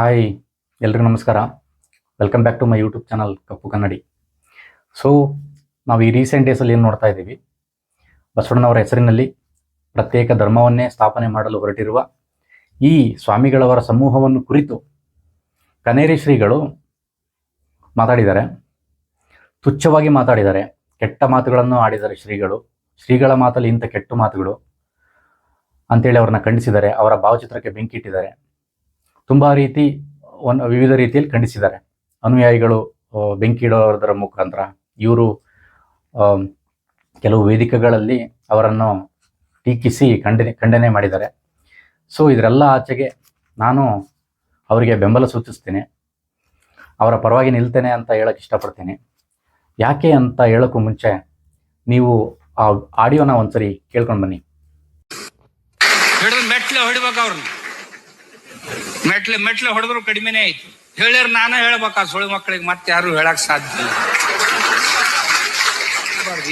Hi ಎಲ್ರಿಗೂ ನಮಸ್ಕಾರ. Welcome back to my YouTube channel Kappu Kannadi. So ನಾವು ಈ ರೀಸೆಂಟ್ ಡೇಸಲ್ಲಿ ಏನು ನೋಡ್ತಾ ಇದ್ದೀವಿ? ಬಸವಣ್ಣನವರ ಹೆಸರಿನಲ್ಲಿ ಪ್ರತ್ಯೇಕ ಧರ್ಮವನ್ನೇ ಸ್ಥಾಪನೆ ಮಾಡಲು ಹೊರಟಿರುವ ಈ ಸ್ವಾಮಿಗಳವರ ಸಮೂಹವನ್ನು ಕುರಿತು ಕನೇರಿ ಶ್ರೀಗಳು ಮಾತಾಡಿದ್ದಾರೆ. ತುಚ್ಛವಾಗಿ ಮಾತಾಡಿದ್ದಾರೆ. ಕೆಟ್ಟ ಮಾತುಗಳನ್ನು ಆಡಿದ್ದಾರೆ ಶ್ರೀಗಳು. ಶ್ರೀಗಳ ಮಾತಲ್ಲಿ ಇಂಥ ಕೆಟ್ಟ ಮಾತುಗಳು ಅಂತೇಳಿ ಅವ್ರನ್ನ ಖಂಡಿಸಿದ್ದಾರೆ. ಅವರ ಭಾವಚಿತ್ರಕ್ಕೆ ಬೆಂಕಿ ಇಟ್ಟಿದ್ದಾರೆ ತುಂಬ ರೀತಿ ಒಂದು ವಿವಿಧ ರೀತಿಯಲ್ಲಿ ಖಂಡಿಸಿದ್ದಾರೆ. ಅನುಯಾಯಿಗಳು ಬೆಂಕಿ ಇಡೋದರ ಮುಖಾಂತರ ಇವರು ಕೆಲವು ವೇದಿಕೆಗಳಲ್ಲಿ ಅವರನ್ನು ಟೀಕಿಸಿ ಖಂಡನೆ ಖಂಡನೆ ಮಾಡಿದ್ದಾರೆ. ಸೊ ಇದರೆಲ್ಲ ಆಚೆಗೆ ನಾನು ಅವರಿಗೆ ಬೆಂಬಲ ಸೂಚಿಸ್ತೀನಿ. ಅವರ ಪರವಾಗಿ ನಿಲ್ತೇನೆ ಅಂತ ಹೇಳಕ್ಕೆ ಇಷ್ಟಪಡ್ತೀನಿ. ಯಾಕೆ ಅಂತ ಹೇಳೋಕ್ಕೂ ಮುಂಚೆ ನೀವು ಆ ಆಡಿಯೋನ ಒಂದ್ಸರಿ ಕೇಳ್ಕೊಂಡು ಬನ್ನಿ. ಮೆಟ್ಲೆ ಮೆಟ್ಲು ಹೊಡೆದ್ರು ಕಡಿಮೆನೇ ಆಯ್ತು. ಹೇಳ್ಯಾರ ನಾನ ಹೇಳ್ಬೇಕು, ಆ ಸುಳಿ ಮಕ್ಕಳಿಗೆ ಮತ್ತೆ ಯಾರು ಹೇಳಕ್ ಸಾಧ್ಯ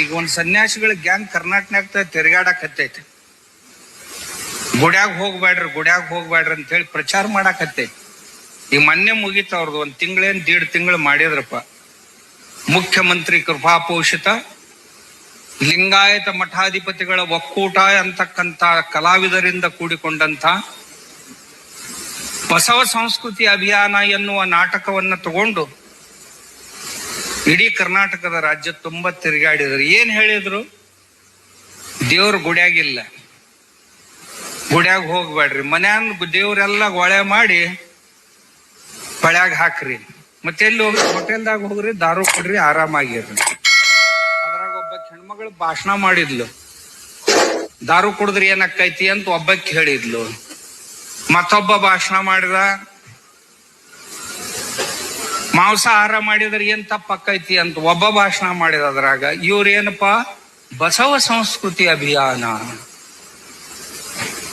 ಈಗ ಒಂದು ಸನ್ಯಾಸಿಗಳ ಗ್ಯಾಂಗ್ ಕರ್ನಾಟಕನಾಗ ತಿರುಗಾಡಕತ್ತೈತಿ ಗುಡ್ಯಾಗ ಹೋಗ್ಬೇಡ್ರಿ ಗುಡ್ಯಾಗ ಹೋಗ್ಬೇಡ್ರಿ ಅಂತ ಹೇಳಿ ಪ್ರಚಾರ ಮಾಡಾಕತ್ತೈತಿ ಈಗ ಮೊನ್ನೆ ಮುಗೀತ ಅವ್ರದ್ದು ಒಂದ್ ತಿಂಗಳೇನ್ ದೀಡ್ ತಿಂಗಳು ಮಾಡಿದ್ರಪ್ಪ. ಮುಖ್ಯಮಂತ್ರಿ ಕೃಪಾಪೋಷಿತ ಲಿಂಗಾಯತ ಮಠಾಧಿಪತಿಗಳ ಒಕ್ಕೂಟ ಅಂತಕ್ಕಂತ ಕಲಾವಿದರಿಂದ ಕೂಡಿಕೊಂಡಂತ ಬಸವ ಸಂಸ್ಕೃತಿ ಅಭಿಯಾನ ಎನ್ನುವ ನಾಟಕವನ್ನ ತಗೊಂಡು ಇಡೀ ಕರ್ನಾಟಕದ ರಾಜ್ಯ ತುಂಬಾ ತಿರುಗಾಡಿದ್ರು. ಏನ್ ಹೇಳಿದ್ರು? ದೇವ್ರ ಗುಡ್ಯಾಗಿಲ್ಲ. ಗುಡ್ಯಾಗ ಹೋಗ್ಬೇಡ್ರಿ. ಮನ್ಯಾನ್ ದೇವ್ರೆಲ್ಲ ಗೊಳೆ ಮಾಡಿ ಬಳ್ಯಾಗ ಹಾಕ್ರಿ. ಮತ್ತೆ ಎಲ್ಲಿ ಹೋಗ್ರಿ? ಹೋಟೆಲ್ದಾಗ ಹೋಗ್ರಿ, ದಾರು ಕೊಡ್ರಿ ಆರಾಮಾಗಿರ್ರಿ ಅದ್ರಾಗ ಒಬ್ಬ ಹೆಣ್ಮಗಳು ಭಾಷಣ ಮಾಡಿದ್ಲು. ದಾರು ಕುಡಿದ್ರಿ ಏನಕ್ಕೈತಿ ಅಂತ ಒಬ್ಬಕ್ಕೆ ಹೇಳಿದ್ಲು. ಮತ್ತೊಬ್ಬ ಭಾಷಣ ಮಾಡಿದ. ಮಾಂಸಾಹಾರ ಮಾಡಿದ್ರೆ ಏನ್ ತಪ್ಪಕ್ಕೈತಿ ಅಂತ ಒಬ್ಬ ಭಾಷಣ ಮಾಡಿದ ಅದ್ರಾಗ, ಇವ್ರೇನಪ್ಪ, ಬಸವ ಸಂಸ್ಕೃತಿ ಅಭಿಯಾನ.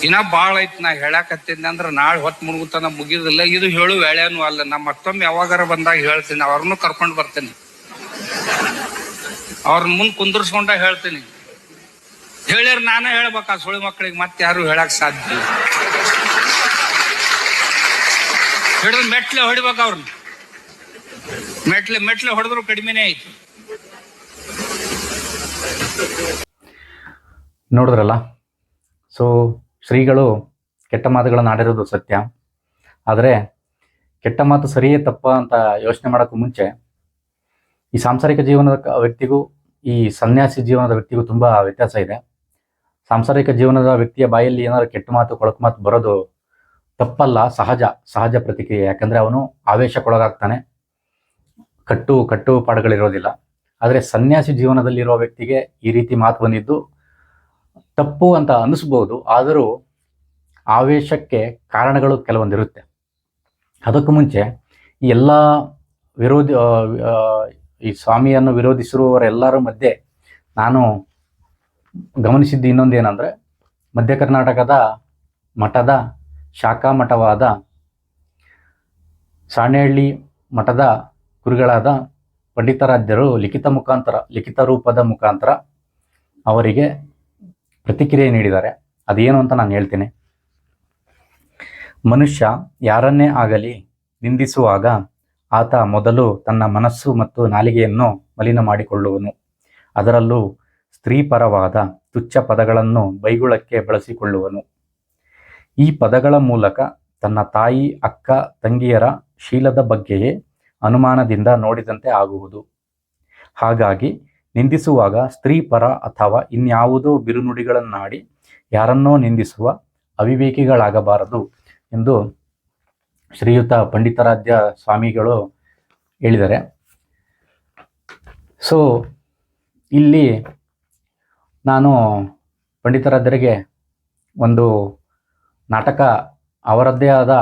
ಇನ್ನ ಬಾಳ ಐತಿ ನಾ ಹೇಳಾಕತ್ತೀನಿ ಅಂದ್ರೆ ನಾಳೆ ಹೊತ್ತು ಮುಳುಗುತನ ಮುಗಿದಿಲ್ಲ. ಇದು ಹೇಳು ವೇಳೆನೂ ಅಲ್ಲ. ನಾ ಮತ್ತೊಮ್ಮೆ ಯಾವಾಗಾರ ಬಂದಾಗ ಹೇಳ್ತೀನಿ. ಅವ್ರನ್ನೂ ಕರ್ಕೊಂಡು ಬರ್ತೇನೆ. ಅವ್ರನ್ನ ಮುಂದೆ ಕುಂದರ್ಸ್ಕೊಂಡ ಹೇಳ್ತೀನಿ. ಹೇಳ್ಯಾರ ನಾನೇ ಹೇಳ್ಬೇಕಾ ಸುಳಿ ಮಕ್ಕಳಿಗೆ. ಮತ್ತೆ ಯಾರು ಹೇಳಕ್ ಸಾಧ್ಯ ಇಲ್ಲ ಹಿಡಿದು ಮೆಟ್ಲೆ ಹೊಡಿಬೇಕು ಅವ್ರನ್ನ ಮೆಟ್ಲೆ ಮೆಟ್ಲೆ ಹೊಡೆದ್ರು ಕಡಿಮೆನೇ ಆಯ್ತು. ನೋಡಿದ್ರಲ್ಲ? ಸೊ ಶ್ರೀಗಳು ಕೆಟ್ಟ ಮಾತುಗಳನ್ನು ಆಡಿರೋದು ಸತ್ಯ. ಆದರೆ ಕೆಟ್ಟ ಮಾತು ಸರಿಯೇ ತಪ್ಪ ಅಂತ ಯೋಚನೆ ಮಾಡೋಕ್ಕೂ ಮುಂಚೆ ಈ ಸಾಂಸಾರಿಕ ಜೀವನದ ವ್ಯಕ್ತಿಗೂ, ಈ ಸನ್ಯಾಸಿ ಜೀವನದ ವ್ಯಕ್ತಿಗೂ ತುಂಬ ವ್ಯತ್ಯಾಸ ಇದೆ. ಸಾಂಸಾರಿಕ ಜೀವನದ ವ್ಯಕ್ತಿಯ ಬಾಯಲ್ಲಿ ಏನಾದರೂ ಕೆಟ್ಟ ಮಾತು, ಕೊಳಕು ಮಾತು ಬರೋದು ತಪ್ಪಲ್ಲ, ಸಹಜ ಸಹಜ ಪ್ರತಿಕ್ರಿಯೆ. ಯಾಕಂದರೆ ಅವನು ಆವೇಶಕ್ಕೊಳಗಾಗ್ತಾನೆ. ಕಟ್ಟು ಕಟ್ಟು ಪಾಡುಗಳಿರೋದಿಲ್ಲ. ಆದರೆ ಸನ್ಯಾಸಿ ಜೀವನದಲ್ಲಿರುವ ವ್ಯಕ್ತಿಗೆ ಈ ರೀತಿ ಮಾತು ಬಂದಿದ್ದು ತಪ್ಪು ಅಂತ ಅನಿಸ್ಬೋದು ಆದರೂ ಆವೇಶಕ್ಕೆ ಕಾರಣಗಳು ಕೆಲವೊಂದಿರುತ್ತೆ. ಅದಕ್ಕೂ ಮುಂಚೆ ಈ ಎಲ್ಲ ವಿರೋಧಿ ಈ ಸ್ವಾಮಿಯನ್ನು ವಿರೋಧಿಸಿರುವವರೆಲ್ಲರ ಮಧ್ಯೆ ನಾನು ಗಮನಿಸಿದ್ದು ಇನ್ನೊಂದೇನೆಂದರೆ ಮಧ್ಯ ಕರ್ನಾಟಕದ ಮಠದ ಶಾಖಾ ಮಠವಾದ ಸಾಣೇಹಳ್ಳಿ ಮಠದ ಗುರುಗಳಾದ ಪಂಡಿತಾರಾಧ್ಯರು ಲಿಖಿತ ಮುಖಾಂತರ, ಲಿಖಿತ ರೂಪದ ಮುಖಾಂತರ ಅವರಿಗೆ ಪ್ರತಿಕ್ರಿಯೆ ನೀಡಿದ್ದಾರೆ. ಅದೇನು ಅಂತ ನಾನು ಹೇಳ್ತೀನಿ. ಮನುಷ್ಯ ಯಾರನ್ನೇ ಆಗಲಿ ನಿಂದಿಸುವಾಗ ಆತ ಮೊದಲು ತನ್ನ ಮನಸ್ಸು ಮತ್ತು ನಾಲಿಗೆಯನ್ನು ಮಲಿನ ಮಾಡಿಕೊಳ್ಳುವನು. ಅದರಲ್ಲೂ ಸ್ತ್ರೀಪರವಾದ ತುಚ್ಛ ಪದಗಳನ್ನು ಬೈಗುಳಕ್ಕೆ ಬಳಸಿಕೊಳ್ಳುವನು. ಈ ಪದಗಳ ಮೂಲಕ ತನ್ನ ತಾಯಿ, ಅಕ್ಕ, ತಂಗಿಯರ ಶೀಲದ ಬಗ್ಗೆಯೇ ಅನುಮಾನದಿಂದ ನೋಡಿದಂತೆ ಆಗುವುದು. ಹಾಗಾಗಿ ನಿಂದಿಸುವಾಗ ಸ್ತ್ರೀ ಪರ ಅಥವಾ ಇನ್ಯಾವುದೋ ಬಿರುನುಡಿಗಳನ್ನಾಡಿ ಯಾರನ್ನೋ ನಿಂದಿಸುವ ಅವಿವೇಕಿಗಳಾಗಬಾರದು ಎಂದು ಶ್ರೀಯುತ ಪಂಡಿತಾರಾಧ್ಯ ಸ್ವಾಮಿಗಳು ಹೇಳಿದರೆ. ಸೊ, ಇಲ್ಲಿ ನಾನು ಪಂಡಿತಾರಾಧ್ಯರಿಗೆ ಒಂದು ನಾಟಕ ಅವರದ್ದೇ ಆದ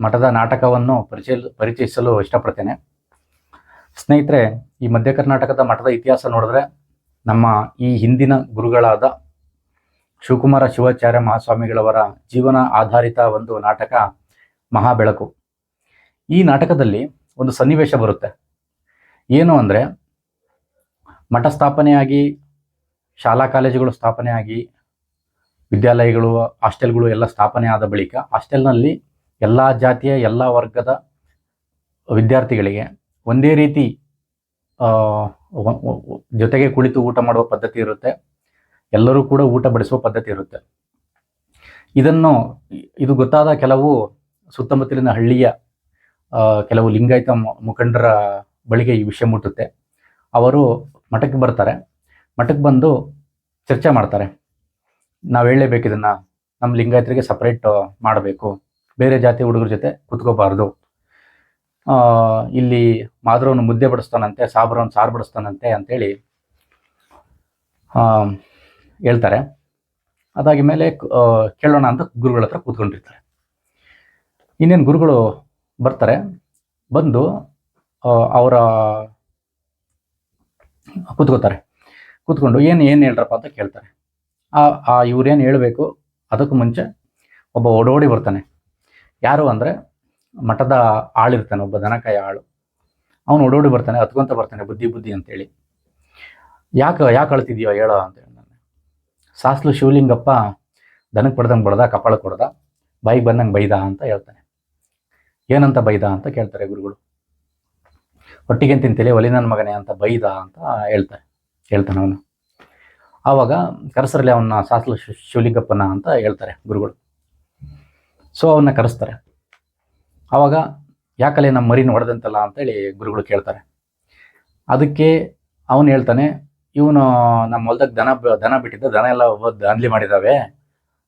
ಮಠದ ನಾಟಕವನ್ನು ಪರಿಚಯ, ಪರಿಚಯಿಸಲು ಇಷ್ಟಪಡ್ತೇನೆ. ಸ್ನೇಹಿತರೆ, ಈ ಮಧ್ಯ ಕರ್ನಾಟಕದ ಮಠದ ಇತಿಹಾಸ ನೋಡಿದ್ರೆ ನಮ್ಮ ಈ ಹಿಂದಿನ ಗುರುಗಳಾದ ಶಿವಕುಮಾರ ಶಿವಾಚಾರ್ಯ ಮಹಾಸ್ವಾಮಿಗಳವರ ಜೀವನ ಆಧಾರಿತ ಒಂದು ನಾಟಕ ಮಹಾಬೆಳಕು. ಈ ನಾಟಕದಲ್ಲಿ ಒಂದು ಸನ್ನಿವೇಶ ಬರುತ್ತೆ. ಏನು ಅಂದರೆ ಮಠ ಸ್ಥಾಪನೆಯಾಗಿ ಶಾಲಾ ಕಾಲೇಜುಗಳು ಸ್ಥಾಪನೆಯಾಗಿ ವಿದ್ಯಾಲಯಗಳು, ಹಾಸ್ಟೆಲ್ಗಳು ಎಲ್ಲ ಸ್ಥಾಪನೆ ಆದ ಬಳಿಕ ಹಾಸ್ಟೆಲ್ನಲ್ಲಿ ಎಲ್ಲ ಜಾತಿಯ, ಎಲ್ಲ ವರ್ಗದ ವಿದ್ಯಾರ್ಥಿಗಳಿಗೆ ಒಂದೇ ರೀತಿ ಜೊತೆಗೆ ಕುಳಿತು ಊಟ ಮಾಡುವ ಪದ್ಧತಿ ಇರುತ್ತೆ. ಎಲ್ಲರೂ ಕೂಡ ಊಟ ಬಡಿಸುವ ಪದ್ಧತಿ ಇರುತ್ತೆ. ಇದನ್ನು, ಇದು ಗೊತ್ತಾದ ಕೆಲವು ಸುತ್ತಮುತ್ತಲಿನ ಹಳ್ಳಿಯ ಕೆಲವು ಲಿಂಗಾಯತ ಮುಖಂಡರ ಬಳಿಗೆ ಈ ವಿಷಯ ಮುಟ್ಟುತ್ತೆ. ಅವರು ಮಠಕ್ಕೆ ಬರ್ತಾರೆ. ಮಠಕ್ಕೆ ಬಂದು ಚರ್ಚೆ ಮಾಡ್ತಾರೆ. ನಾವು ಹೇಳಲೇಬೇಕು ಇದನ್ನ. ನಮ್ಮ ಲಿಂಗಾಯತರಿಗೆ ಸಪ್ರೇಟ್ ಮಾಡಬೇಕು. ಬೇರೆ ಜಾತಿ ಹುಡುಗರ ಜೊತೆ ಕುತ್ಕೋಬಾರ್ದು. ಇಲ್ಲಿ ಮಾಧುರವನ್ನು ಮುದ್ದೆ ಬಡಿಸ್ತಾನಂತೆ, ಸಾಬರವನ್ನು ಸಾರು ಬಡಿಸ್ತಾನಂತೆ ಅಂತೇಳಿ ಹೇಳ್ತಾರೆ. ಅದಾಗಿ ಮೇಲೆ ಕೇಳೋಣ ಅಂತ ಗುರುಗಳ ಹತ್ರ ಕೂತ್ಕೊಂಡಿರ್ತಾರೆ. ಇನ್ನೇನು ಗುರುಗಳು ಬರ್ತಾರೆ. ಬಂದು ಅವರ, ಕೂತ್ಕೋತಾರೆ. ಕೂತ್ಕೊಂಡು ಏನು ಏನು ಹೇಳ್ರಪ್ಪ ಅಂತ ಕೇಳ್ತಾರೆ. ಆ ಆ ಇವ್ರೇನು ಹೇಳಬೇಕು? ಅದಕ್ಕೂ ಮುಂಚೆ ಒಬ್ಬ ಓಡೋಡಿ ಬರ್ತಾನೆ. ಯಾರು ಅಂದರೆ ಮಠದ ಆಳಿರ್ತಾನೆ ಒಬ್ಬ ದನಕಾಯ ಆಳು. ಅವನು ಓಡೋಡಿ ಬರ್ತಾನೆ, ಹತ್ಕೊಂತ ಬರ್ತಾನೆ, ಬುದ್ಧಿ ಬುದ್ಧಿ ಅಂತೇಳಿ. ಯಾಕೆ ಯಾಕೆ ಅಳ್ತಿದ್ಯೋ ಹೇಳೋ ಅಂತ ಹೇಳಿ ನಾನು. ಸಾಸ್ಲು ಶಿವಲಿಂಗಪ್ಪ ದನಕ್ಕೆ ಬಡ್ದಂಗೆ ಬಡ್ದ, ಕಪಾಳ ಕೊಡ್ದ, ಬಾಯಿಗೆ ಬಂದಂಗೆ ಬೈದ ಅಂತ ಹೇಳ್ತಾನೆ. ಏನಂತ ಬೈದ ಅಂತ ಕೇಳ್ತಾರೆ ಗುರುಗಳು. ಹೊಟ್ಟಿಗೆ ತಿಂತೇಳಿ ಒಲಿ ನನ್ನ ಮಗನೇ ಅಂತ ಬೈದ ಅಂತ ಹೇಳ್ತಾರೆ ಹೇಳ್ತಾನೆ ಅವನು. ಆವಾಗ ಕರೆಸರಲ್ಲಿ ಅವನ್ನ ಸಾಸ್ಲು ಶಿ- ಶಿವಲಿಂಗಪ್ಪನ ಅಂತ ಹೇಳ್ತಾರೆ ಗುರುಗಳು. ಸೊ ಅವನ್ನ ಕರೆಸ್ತಾರೆ. ಆವಾಗ ಯಾಕಲೆ ನಮ್ಮ ಮರಿನ ಹೊಡೆದಂತಲ್ಲ ಅಂತೇಳಿ ಗುರುಗಳು ಕೇಳ್ತಾರೆ. ಅದಕ್ಕೆ ಅವನು ಹೇಳ್ತಾನೆ, ಇವನು ನಮ್ಮ ಹೊಲ್ದಾಗ ದನ ದನ ಬಿಟ್ಟಿದ್ದ, ದನ ಎಲ್ಲ ದಾನ್ಲಿ ಮಾಡಿದಾವೆ.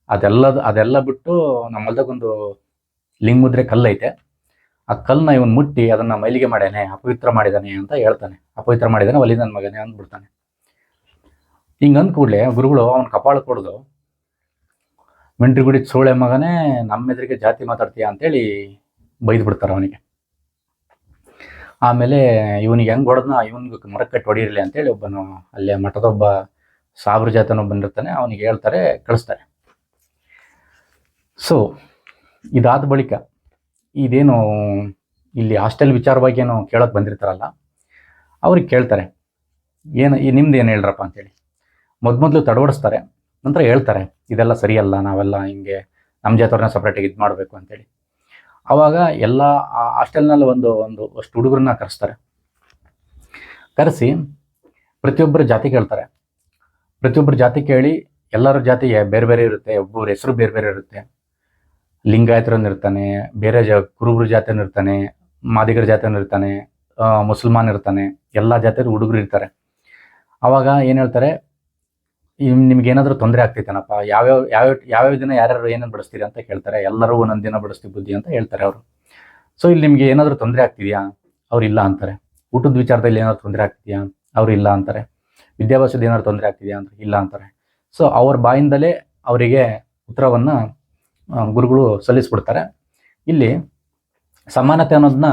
ಅದೆಲ್ಲ ಅದೆಲ್ಲ ಬಿಟ್ಟು ನಮ್ಮ ಹೊಲ್ದಾಗ ಒಂದು ಲಿಂಗಮುದ್ರೆ ಕಲ್ಲೈತೆ ಆ ಕಲ್ಲನ್ನ ಇವನು ಮುಟ್ಟಿ, ಅದನ್ನ ಮೈಲಿಗೆ ಮಾಡ್ಯಾನೆ, ಅಪವಿತ್ರ ಮಾಡಿದಾನೆ ಅಂತ ಹೇಳ್ತಾನೆ. ಅಪವಿತ್ರ ಮಾಡಿದಾನೆ ಒಲಿ ನನ್ನ ಮಗನೇ ಅಂದ್ಬಿಡ್ತಾನೆ. ಹಿಂಗೆ ಅಂದ ಕೂಡಲೇ ಗುರುಗಳು ಅವನ ಕಪಾಳ ಕೊಡ್ದು, ಮೆಂಟ್ರಿಗುಡಿ ಸೋಳೆ ಮಗನೇ ನಮ್ಮ ಎದುರಿಗೆ ಜಾತಿ ಮಾತಾಡ್ತೀಯ? ಅಂತೇಳಿ ಬೈದು ಬಿಡ್ತಾರೆ ಅವನಿಗೆ. ಆಮೇಲೆ ಇವನಿಗೆ ಹೆಂಗ್ ಹೊಡೆದ್ನ? ಇವನಿಗೆ ಮರಕ್ಕಟ್ಟು ಕಟ್ಟಿ ಹೊಡಿರಲಿ ಅಂತೇಳಿ ಒಬ್ಬನು ಅಲ್ಲೇ ಮಠದ ಒಬ್ಬ ಸಾಬ್ರ ಬಂದಿರ್ತಾನೆ, ಅವನಿಗೆ ಹೇಳ್ತಾರೆ, ಕಳಿಸ್ತಾರೆ. ಸೊ ಇದಾದ ಬಳಿಕ ಇದೇನು ಇಲ್ಲಿ ಹಾಸ್ಟೆಲ್ ವಿಚಾರವಾಗಿ ಏನು ಕೇಳೋಕೆ ಬಂದಿರ್ತಾರಲ್ಲ, ಅವ್ರಿಗೆ ಕೇಳ್ತಾರೆ, ಏನು ನಿಮ್ದು ಏನು ಹೇಳ್ರಪ್ಪ? ಅಂತೇಳಿ. ಮೊದಲು ತಡವಡಿಸ್ತಾರೆ. ನಂತರ ಹೇಳ್ತಾರೆ, ಇದೆಲ್ಲ ಸರಿಯಲ್ಲ, ನಾವೆಲ್ಲ ಹಿಂಗೆ ನಮ್ಮ ಜಾತವ್ರನ್ನ ಸಪ್ರೇಟಾಗಿ ಇದು ಮಾಡಬೇಕು ಅಂತೇಳಿ. ಆವಾಗ ಎಲ್ಲ ಆ ಹಾಸ್ಟೆಲ್ನಲ್ಲಿ ಒಂದು ಒಂದು ಅಷ್ಟು ಹುಡುಗರನ್ನ ಕರೆಸ್ತಾರೆ. ಕರೆಸಿ ಪ್ರತಿಯೊಬ್ಬರ ಜಾತಿ ಕೇಳ್ತಾರೆ. ಪ್ರತಿಯೊಬ್ಬರ ಜಾತಿ ಕೇಳಿ ಎಲ್ಲರ ಜಾತಿ ಬೇರೆ ಬೇರೆ ಇರುತ್ತೆ, ಒಬ್ಬೊಬ್ಬರ ಹೆಸರು ಬೇರೆ ಬೇರೆ ಇರುತ್ತೆ. ಲಿಂಗಾಯತರನ್ನು ಇರ್ತಾನೆ, ಬೇರೆ ಜ, ಕುರುಬರ ಜಾತಿಯನ್ನು ಇರ್ತಾನೆ, ಮಾದಿಗರ ಜಾತಿಯನ್ನು ಇರ್ತಾನೆ ಮುಸಲ್ಮಾನ್ ಇರ್ತಾನೆ, ಎಲ್ಲ ಜಾತಿಯಲ್ಲಿ ಹುಡುಗರು ಇರ್ತಾರೆ. ಆವಾಗ ಏನು ಹೇಳ್ತಾರೆ ನಿಮ್ಗೆ ಏನಾದರೂ ತೊಂದರೆ ಆಗ್ತೈತೇನಪ್ಪ? ಯಾವ್ಯಾವ ಯಾವ ಯಾವ್ಯಾವ ದಿನ ಯಾರ್ಯಾರು ಏನೇನು ಬಡಿಸ್ತೀರಿ ಅಂತ ಕೇಳ್ತಾರೆ ಎಲ್ಲರೂ ಒಂದೊಂದು ದಿನ ಬಡಿಸ್ತೀವಿ ಬುದ್ಧಿ ಅಂತ ಹೇಳ್ತಾರೆ ಅವರು. ಸೊ ಇಲ್ಲಿ ನಿಮಗೆ ಏನಾದರೂ ತೊಂದರೆ ಆಗ್ತಿದೆಯಾ? ಅವ್ರು ಇಲ್ಲ ಅಂತಾರೆ. ಊಟದ ವಿಚಾರದಲ್ಲಿ ಏನಾದ್ರು ತೊಂದರೆ ಆಗ್ತಿದೆಯಾ? ಅವ್ರು ಇಲ್ಲ ಅಂತಾರೆ. ವಿದ್ಯಾಭ್ಯಾಸದ ಏನಾದ್ರು ತೊಂದರೆ ಆಗ್ತಿದೆಯಾ ಅಂತ ಇಲ್ಲ ಅಂತಾರೆ. ಸೊ ಅವ್ರ ಬಾಯಿಂದಲೇ ಅವರಿಗೆ ಉತ್ತರವನ್ನು ಗುರುಗಳು ಸಲ್ಲಿಸ್ಬಿಡ್ತಾರೆ. ಇಲ್ಲಿ ಸಮಾನತೆ ಅನ್ನೋದನ್ನ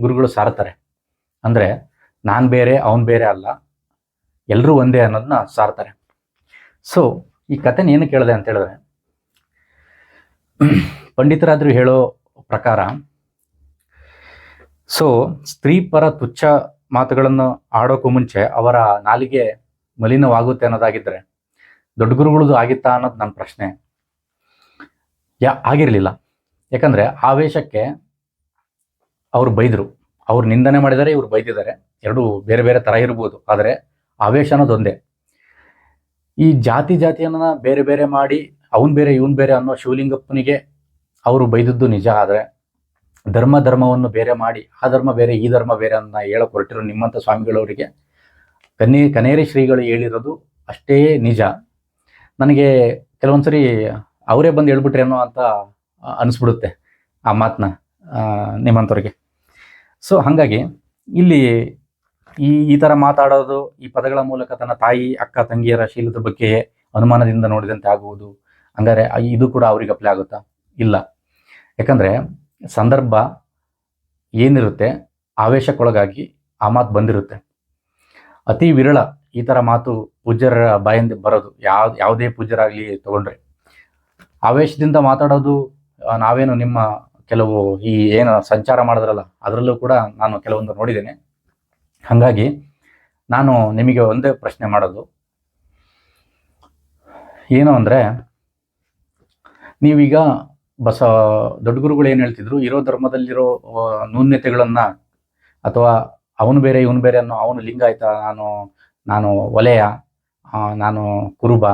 ಗುರುಗಳು ಸಾರ್ತಾರೆ ಅಂದರೆ ನಾನು ಬೇರೆ, ಅವನು ಬೇರೆ ಅಲ್ಲ. ಎಲ್ಲರೂ ಒಂದೇ ಅನ್ನೋದನ್ನ ಸಾರ್ತಾರೆ. ಸೊ ಈ ಕಥೆನ ಏನು ಕೇಳಿದೆ ಅಂತ ಹೇಳಿದ್ರೆ, ಪಂಡಿತರಾದ್ರು ಹೇಳೋ ಪ್ರಕಾರ ಸೊ ಸ್ತ್ರೀ ಪರ ತುಚ್ಛ ಮಾತುಗಳನ್ನು ಆಡೋಕ್ಕೂ ಮುಂಚೆ ಅವರ ನಾಲಿಗೆ ಮಲಿನವಾಗುತ್ತೆ ಅನ್ನೋದಾಗಿದ್ದರೆ ದೊಡ್ಡ ಗುರುಗಳದು ಆಗಿತ್ತಾ ಅನ್ನೋದು ನನ್ನ ಪ್ರಶ್ನೆ. ಯಾ, ಆಗಿರಲಿಲ್ಲ. ಯಾಕಂದ್ರೆ ಆವೇಶಕ್ಕೆ ಅವ್ರು ಬೈದರು. ಅವ್ರು ನಿಂದನೆ ಮಾಡಿದರೆ, ಇವ್ರು ಬೈದಿದ್ದಾರೆ. ಎರಡು ಬೇರೆ ಬೇರೆ ಥರ ಇರ್ಬೋದು. ಆದರೆ ಆವೇಶ ಅನ್ನೋದು ಒಂದೇ ಈ ಜಾತಿ ಜಾತಿಯನ್ನ ಬೇರೆ ಬೇರೆ ಮಾಡಿ ಅವನ್ ಬೇರೆ, ಇವನ್ ಬೇರೆ ಅನ್ನೋ ಶಿವಲಿಂಗಪ್ಪನಿಗೆ ಅವರು ಬೈದದ್ದು ನಿಜ. ಆದರೆ ಧರ್ಮ ಧರ್ಮವನ್ನು ಬೇರೆ ಮಾಡಿ, ಆ ಧರ್ಮ ಬೇರೆ, ಈ ಧರ್ಮ ಬೇರೆ ಅನ್ನ ಹೇಳಕ್ ಹೊರಟಿರೋ ನಿಮ್ಮಂಥ ಸ್ವಾಮಿಗಳವರಿಗೆ ಕನ್ನಿ ಕನೇರಿ ಶ್ರೀಗಳು ಹೇಳಿರೋದು ಅಷ್ಟೇ ನಿಜ. ನನಗೆ ಕೆಲವೊಂದ್ಸರಿ ಅವರೇ ಬಂದು ಹೇಳ್ಬಿಟ್ರೇನೋ ಅಂತ ಅನಿಸ್ಬಿಡುತ್ತೆ ಆ ಮಾತನ್ನ ನಿಮ್ಮಂಥವ್ರಿಗೆ ಸೊ ಹಾಗಾಗಿ ಇಲ್ಲಿ ಈ ಈ ಥರ ಮಾತಾಡೋದು ಈ ಪದಗಳ ಮೂಲಕ ತನ್ನ ತಾಯಿ, ಅಕ್ಕ, ತಂಗಿಯರ ಶೀಲದ ಬಗ್ಗೆ ಅನುಮಾನದಿಂದ ನೋಡಿದಂತೆ ಆಗುವುದು. ಹಂಗಾರೆ ಇದು ಕೂಡ ಅವ್ರಿಗೆ ಅಪ್ಲೈ ಆಗುತ್ತಾ? ಇಲ್ಲ. ಯಾಕಂದ್ರೆ ಸಂದರ್ಭ ಏನಿರುತ್ತೆ, ಆವೇಶಕ್ಕೊಳಗಾಗಿ ಆ ಮಾತು ಬಂದಿರುತ್ತೆ. ಅತಿ ವಿರಳ ಈ ಥರ ಮಾತು ಪೂಜ್ಯರ ಬಾಯಿಂದ ಬರೋದು, ಯಾವ, ಯಾವುದೇ ಪೂಜ್ಯರಾಗಲಿ ತಗೊಂಡ್ರೆ. ಆವೇಶದಿಂದ ಮಾತಾಡೋದು ನಾವೇನು ನಿಮ್ಮ ಕೆಲವು ಈ, ಏನು ಸಂಚಾರ ಮಾಡಿದ್ರಲ್ಲ, ಅದರಲ್ಲೂ ಕೂಡ ನಾನು ಕೆಲವೊಂದು ನೋಡಿದ್ದೇನೆ. ಹಾಗಾಗಿ ನಾನು ನಿಮಗೆ ಒಂದೇ ಪ್ರಶ್ನೆ ಮಾಡೋದು. ಏನು ಅಂದರೆ, ನೀವೀಗ ಬಸ, ದೊಡ್ಡ ಗುರುಗಳು ಏನು ಹೇಳ್ತಿದ್ರು? ಇರೋ ಧರ್ಮದಲ್ಲಿರೋ ನ್ಯೂನ್ಯತೆಗಳನ್ನು ಅಥವಾ ಅವನು ಬೇರೆ, ಇವನು ಬೇರೆ ಅನ್ನೋ ಅವನು ಲಿಂಗಾಯತ, ನಾನು ನಾನು ಒಲೆಯ ನಾನು ಕುರುಬ,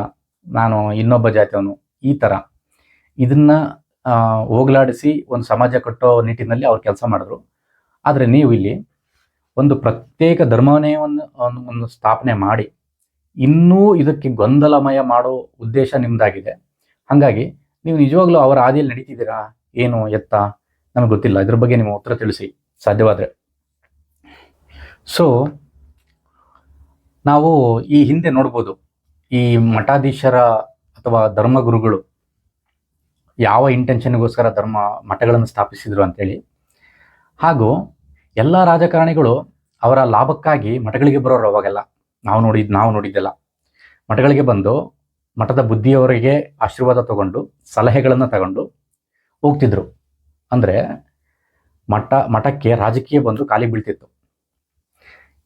ನಾನು ಇನ್ನೊಬ್ಬ ಜಾತಿಯವನು, ಈ ಥರ ಇದನ್ನ ಹೋಗಲಾಡಿಸಿ ಒಂದು ಸಮಾಜ ಕಟ್ಟೋ ನಿಟ್ಟಿನಲ್ಲಿ ಅವ್ರು ಕೆಲಸ ಮಾಡಿದ್ರು. ಆದರೆ ನೀವು ಇಲ್ಲಿ ಒಂದು ಪ್ರತ್ಯೇಕ ಧರ್ಮವನ್ನೇ ಒಂದು ಒಂದು- ಸ್ಥಾಪನೆ ಮಾಡಿ, ಇನ್ನೂ ಇದಕ್ಕೆ ಗೊಂದಲಮಯ ಮಾಡೋ ಉದ್ದೇಶ ನಿಮ್ದಾಗಿದೆ. ಹಾಗಾಗಿ, ನೀವು ನಿಜವಾಗ್ಲೂ ಅವರ ಹಾದಿಯಲ್ಲಿ ನಡೀತಿದ್ದೀರಾ? ಏನು, ಎತ್ತ? ನಮಗೆ ಗೊತ್ತಿಲ್ಲ. ಇದ್ರ ಬಗ್ಗೆ ನಿಮ್ಮ ಉತ್ತರ ತಿಳಿಸಿ. ಸಾಧ್ಯವಾದರೆ. ಸೊ ನಾವು ಈ ಹಿಂದೆ ನೋಡ್ಬೋದು, ಈ ಮಠಾಧೀಶರ ಅಥವಾ ಧರ್ಮಗುರುಗಳು ಯಾವ ಇಂಟೆನ್ಷನ್ಗೋಸ್ಕರ ಧರ್ಮ ಮಠಗಳನ್ನು ಸ್ಥಾಪಿಸಿದ್ರು ಅಂತೇಳಿ. ಹಾಗೂ, ಎಲ್ಲ ರಾಜಕಾರಣಿಗಳು ಅವರ ಲಾಭಕ್ಕಾಗಿ ಮಠಗಳಿಗೆ ಬರೋರು ಅವಾಗೆಲ್ಲ. ನಾವು ನೋಡಿದ್, ನಾವು ನೋಡಿದ್ದೆಲ್ಲ. ಮಠಗಳಿಗೆ ಬಂದು ಮಠದ ಬುದ್ಧಿಯವರಿಗೆ ಆಶೀರ್ವಾದ ತಗೊಂಡು, ಸಲಹೆಗಳನ್ನು ತಗೊಂಡು ಹೋಗ್ತಿದ್ರು. ಅಂದರೆ ಮಠ, ಮಠಕ್ಕೆ ರಾಜಕೀಯ ಬಂದು ಖಾಲಿ ಬೀಳ್ತಿತ್ತು.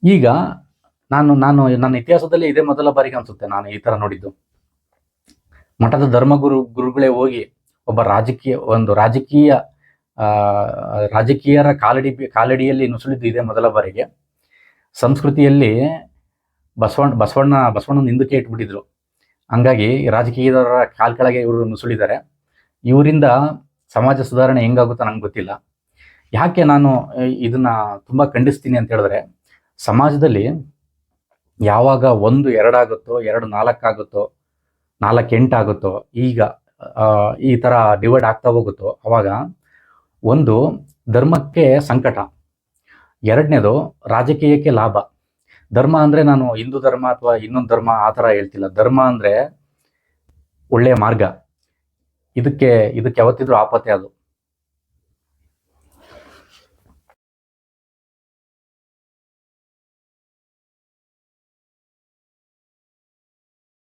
ಈಗ ನಾನು ನಾನು ನನ್ನ ಇತಿಹಾಸದಲ್ಲಿ ಇದೇ ಮೊದಲ ಬಾರಿಗೆ ಅನಿಸುತ್ತೆ ನಾನು ಈ ಥರ ನೋಡಿದ್ದು. ಮಠದ ಧರ್ಮಗುರು, ಗುರುಗಳೇ ಹೋಗಿ ಒಬ್ಬ ರಾಜಕೀಯ, ಒಂದು ರಾಜಕೀಯ ರಾಜಕೀಯರ ಕಾಲಡಿ, ಕಾಲಡಿಯಲ್ಲಿ ನುಸುಳಿದ್ದು ಇದೇ ಮೊದಲ ಬಾರಿಗೆ. ಸಂಸ್ಕೃತಿಯಲ್ಲಿ ಬಸವಣ್ಣ ಬಸವಣ್ಣ, ಬಸವಣ್ಣನ ಹಿಂದಕ್ಕೆ ಇಟ್ಬಿಟ್ಟಿದ್ರು. ಹಂಗಾಗಿ ರಾಜಕೀಯದವರ ಕಾಲ್ ಕೆಳಗೆ ಇವರು ನುಸುಳಿದ್ದಾರೆ. ಇವರಿಂದ ಸಮಾಜ ಸುಧಾರಣೆ ಹೆಂಗಾಗುತ್ತೋ ನಂಗೆ ಗೊತ್ತಿಲ್ಲ. ಯಾಕೆ ನಾನು ಇದನ್ನ ತುಂಬ ಖಂಡಿಸ್ತೀನಿ ಅಂತ ಹೇಳಿದ್ರೆ, ಸಮಾಜದಲ್ಲಿ ಯಾವಾಗ ಒಂದು, ಎರಡಾಗುತ್ತೋ, ಎರಡು, ನಾಲ್ಕಾಗುತ್ತೋ ನಾಲ್ಕು ಎಂಟಾಗುತ್ತೋ ಈಗ ಈ ಥರ ಡಿವೈಡ್ ಆಗ್ತಾ ಹೋಗುತ್ತೋ, ಅವಾಗ ಒಂದು ಧರ್ಮಕ್ಕೆ ಸಂಕಟ. ಎರಡನೇದು ರಾಜಕೀಯಕ್ಕೆ ಲಾಭ. ಧರ್ಮ ಅಂದರೆ ನಾನು ಹಿಂದೂ ಧರ್ಮ ಅಥವಾ ಇನ್ನೊಂದು ಧರ್ಮ ಆ ಥರ ಹೇಳ್ತಿಲ್ಲ. ಧರ್ಮ ಅಂದರೆ ಒಳ್ಳೆಯ ಮಾರ್ಗ. ಇದಕ್ಕೆ ಇದಕ್ಕೆ ಯಾವತ್ತಿದ್ರೂ ಆಪತ್ತೆ ಅದು.